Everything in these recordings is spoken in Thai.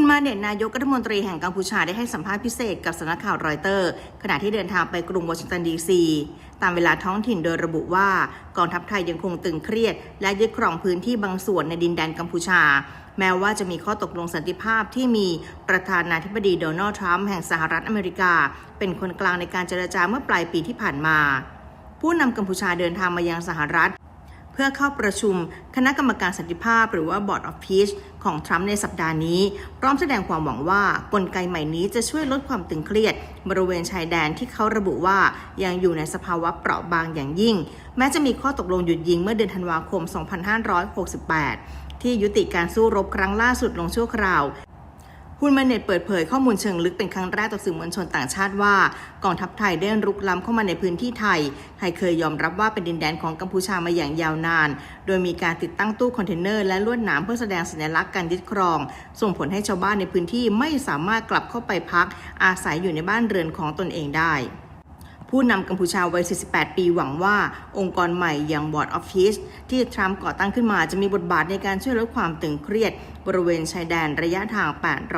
คุณมาเน็ตนายกรัฐมนตรีแห่งกัมพูชาได้ให้สัมภาษณ์พิเศษกับสำนักข่าวรอยเตอร์ ขณะที่เดินทางไปกรุงวอชิงตันดีซี ตามเวลาท้องถิ่นโดยระบุว่ากองทัพไทยยังคงตึงเครียด และยึดครองพื้นที่บางส่วนในดินแดนกัมพูชา แม้ว่าจะมีข้อตกลงสันติภาพที่มีประธานาธิบดีโดนัลด์ทรัมป์แห่งสหรัฐอเมริกา เป็นคนกลางในการเจรจาเมื่อปลายปีที่ผ่านมา ผู้นำกัมพูชาเดินทางมายังสหรัฐ พื่อเข้าประชุมคณะกรรมการสันติภาพ หรือว่า Board of Peace ของทรัมป์ในสัปดาห์นี้ พร้อมแสดงความหวังว่ากลไกใหม่นี้จะช่วยลดความตึงเครียด บริเวณชายแดนที่เขาระบุว่ายังอยู่ในสภาวะเปราะบางอย่างยิ่ง แม้จะมีข้อตกลงหยุดยิงเมื่อเดือนธันวาคม 2568 ที่ยุติการสู้รบครั้งล่าสุดลงชั่วคราว ฮุนมาเน็ตเปิดเผยข้อมูลเชิงลึกเป็นครั้งแรกต่อสื่อมวลชนต่างชาติว่ากองทัพไทยได้รุกล้ำเข้ามาในพื้นที่ไทย ไทยเคยยอมรับว่าเป็นดินแดนของกัมพูชามาอย่างยาวนาน โดยมีการติดตั้งตู้คอนเทนเนอร์และลวดหนามเพื่อแสดงสัญลักษณ์การยึดครอง ส่งผลให้ชาวบ้านในพื้นที่ไม่สามารถกลับเข้าไปพัก อาศัยอยู่ในบ้านเรือนของตนเองได้ ผู้นำกัมพูชาวัย 48 ปีหวังว่า องค์กรใหม่อย่าง Board of Peace ที่ทรัมป์ก่อตั้งขึ้นมาจะมีบทบาทในการช่วยลดความตึงเครียด บริเวณชายแดนระยะทาง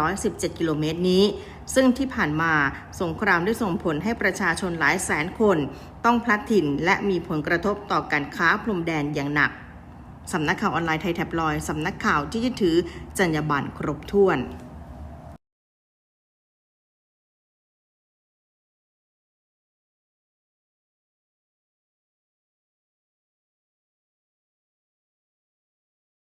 817 กิโลเมตรนี้ ซึ่งที่ผ่านมาสงครามได้ส่งผลให้ประชาชนหลายแสนคน ต้องพลัดถิ่นและมีผลกระทบต่อการค้าพรมแดนอย่างหนักสำนักข่าวออนไลน์ไทยแท็บลอย สำนักข่าวที่ยึดถือจรรยาบรรณครบถ้วน